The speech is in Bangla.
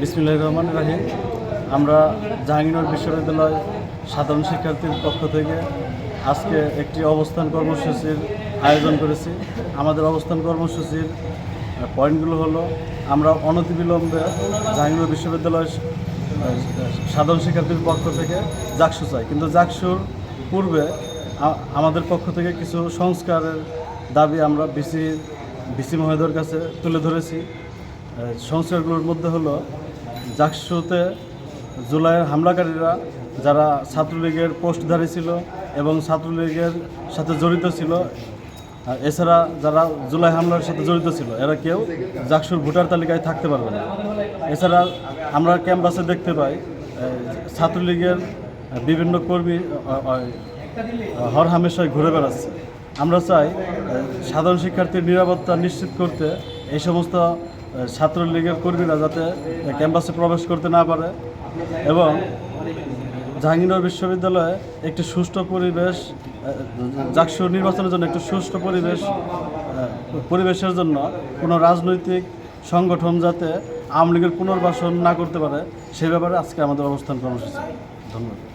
বিসমিল্লাহ রহমান রাহিম। আমরা জাহাঙ্গীরনগর বিশ্ববিদ্যালয় সাধারণ শিক্ষার্থীর পক্ষ থেকে আজকে একটি অবস্থান কর্মসূচির আয়োজন করেছি। আমাদের অবস্থান কর্মসূচির পয়েন্টগুলো হলো, আমরা অনতিবিলম্বে জাহাঙ্গীরনগর বিশ্ববিদ্যালয় সাধারণ শিক্ষার্থীর পক্ষ থেকে জাকসু চাই। কিন্তু জাকসুর পূর্বে আমাদের পক্ষ থেকে কিছু সংস্কারের দাবি আমরা বিসি বিসি মহোদয়ের কাছে তুলে ধরেছি। সংস্কারগুলোর মধ্যে হলো জাকসুতে জুলাইয়ের হামলাকারীরা যারা ছাত্রলীগের পোস্টধারী ছিল এবং ছাত্রলীগের সাথে জড়িত ছিল এছাড়া যারা জুলাই হামলার সাথে জড়িত ছিল, এরা কেউ জাকসুর ভোটার তালিকায় থাকতে পারবে না। এছাড়া আমরা ক্যাম্পাসে দেখতে পাই ছাত্রলীগের বিভিন্ন কর্মী হর হামেশায় ঘুরে বেড়াচ্ছে। আমরা চাই সাধারণ শিক্ষার্থীর নিরাপত্তা নিশ্চিত করতে এই সমস্ত ছাত্রলীগের কর্মীরা যাতে ক্যাম্পাসে প্রবেশ করতে না পারে এবং জাহাঙ্গীরনগর বিশ্ববিদ্যালয়ে একটি সুষ্ঠু পরিবেশ জাকসু নির্বাচনের জন্য একটি সুষ্ঠু পরিবেশ পরিবেশের জন্য কোনো রাজনৈতিক সংগঠন যাতে আওয়ামী লীগের পুনর্বাসন না করতে পারে, সে ব্যাপারে আজকে আমাদের অবস্থান কর্মসূচি। ধন্যবাদ।